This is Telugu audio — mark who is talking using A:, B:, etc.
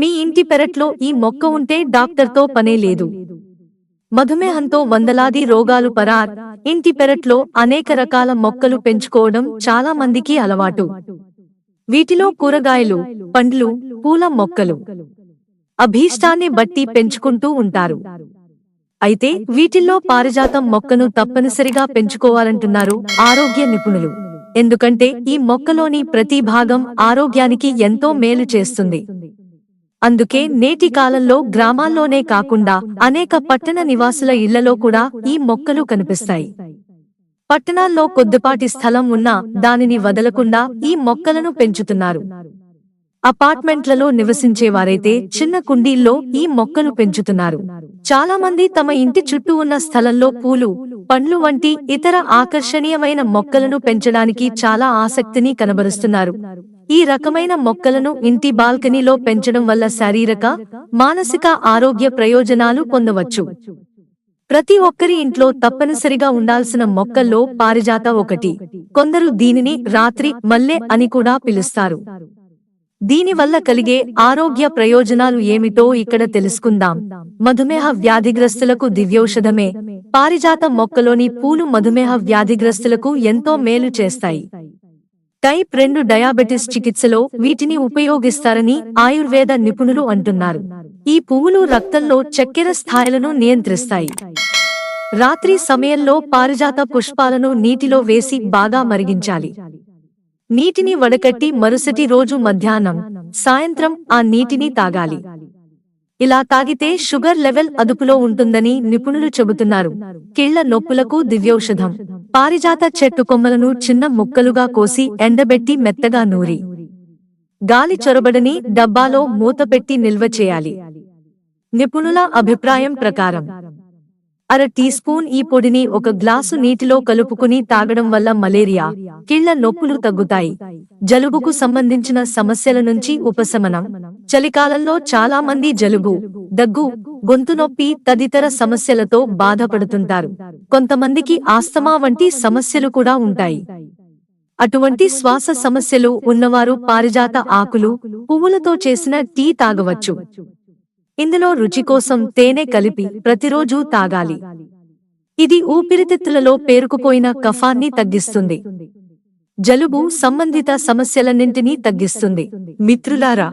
A: మీ ఇంటి పెరట్లో ఈ మొక్క ఉంటే డాక్టర్తో పనే లేదు. మధుమేహంతో వందలాది రోగాలు పరార్. ఇంటి పెరట్లో అనేక రకాల మొక్కలు పెంచుకోవడం చాలా మందికి అలవాటు. వీటిలో కూరగాయలు పండ్లు పూల మొక్కలు. అభీష్టాన్ని బట్టి పెంచుకుంటూ ఉంటారు. అయితే వీటిల్లో పారిజాతం మొక్కను తప్పనిసరిగా పెంచుకోవాలంటున్నారు ఆరోగ్య నిపుణులు. ఎందుకంటే ఈ మొక్కలోని ప్రతి భాగం ఆరోగ్యానికి ఎంతో మేలు చేస్తుంది. అందుకే నేటి కాలంలో గ్రామాల్లోనే కాకుండా అనేక పట్టణ నివాసుల ఇళ్ళలో కూడా ఈ మొక్కలు కనిపిస్తాయి. పట్టణాల్లో కొద్దిపాటి స్థలం ఉన్నా దానిని వదలకుండా ఈ మొక్కలను పెంచుతున్నారు. అపార్ట్మెంట్లలో నివసించేవారైతే చిన్న కుండీల్లో ఈ మొక్కలు పెంచుతున్నారు. చాలా మంది తమ ఇంటి చుట్టూ ఉన్న స్థలంలో పూలు పండ్లు వంటి ఇతర ఆకర్షణీయమైన మొక్కలను పెంచడానికి చాలా ఆసక్తిని కనబరుస్తున్నారు. ఈ రకమైన మొక్కలను ఇంటి బాల్కనీలో పెంచడం వల్ల శారీరక మానసిక ఆరోగ్య ప్రయోజనాలు పొందవచ్చు. ప్రతి ఒక్కరి ఇంట్లో తప్పనిసరిగా ఉండాల్సిన మొక్కల్లో పారిజాత ఒకటి. కొందరు దీనిని రాత్రి మల్లె అని కూడా పిలుస్తారు. దీనివల్ల కలిగే ఆరోగ్య ప్రయోజనాలు ఏమిటో ఇక్కడ తెలుసుకుందాం. మధుమేహ వ్యాధిగ్రస్తులకు దివ్యౌషధమే. పారిజాత మొక్కలోని పూలు మధుమేహ వ్యాధిగ్రస్తులకు ఎంతో మేలు చేస్తాయి. టైప్ రెండు డయాబెటిస్ చికిత్సలో వీటిని ఉపయోగిస్తారని ఆయుర్వేద నిపుణులు అంటున్నారు. ఈ పువ్వులు రక్తంలో చక్కెర స్థాయిలను నియంత్రిస్తాయి. రాత్రి సమయంలో పారిజాత పుష్పాలను నీటిలో వేసి బాగా మరిగించాలి. నీటిని వడకట్టి మరుసటి రోజు మధ్యాహ్నం సాయంత్రం ఆ నీటిని తాగాలి. ఇలా తాగితే షుగర్ లెవెల్ అదుపులో ఉంటుందని నిపుణులు చెబుతున్నారు. కీళ్ళ నొప్పులకు దివ్యౌషధం. పారిజాత చెట్టు కొమ్మలను చిన్న ముక్కలుగా కోసి ఎండబెట్టి మెత్తగా నూరి. గాలి చొరబడని డబ్బాలో మూతపెట్టి నిల్వ చేయాలి. నిపుణుల అభిప్రాయం ప్రకారం అర టీ స్పూన్ ఈ పొడిని ఒక గ్లాసు నీటిలో కలుపుకుని తాగడం వల్ల మలేరియా కీళ్ళ నొప్పులు తగ్గుతాయి. జలుబుకు సంబంధించిన సమస్యల నుంచి ఉపశమనం. చలికాలంలో చాలా మంది జలుబు దగ్గు గొంతు నొప్పి తదితర సమస్యలతో బాధపడుతుంటారు. కొంతమందికి ఆస్తమా వంటి సమస్యలు కూడా ఉంటాయి. అటువంటి శ్వాస సమస్యలు ఉన్నవారు పారిజాత ఆకులు పువ్వులతో చేసిన టీ తాగవచ్చు. ఇందులో రుచి కోసం తేనె కలిపి ప్రతిరోజూ తాగాలి. ఇది ఊపిరితిత్తులలో పేరుకుపోయిన కఫాన్ని తగ్గిస్తుంది. జలుబు సంబంధిత సమస్యలన్నింటినీ తగ్గిస్తుంది. మిత్రులారా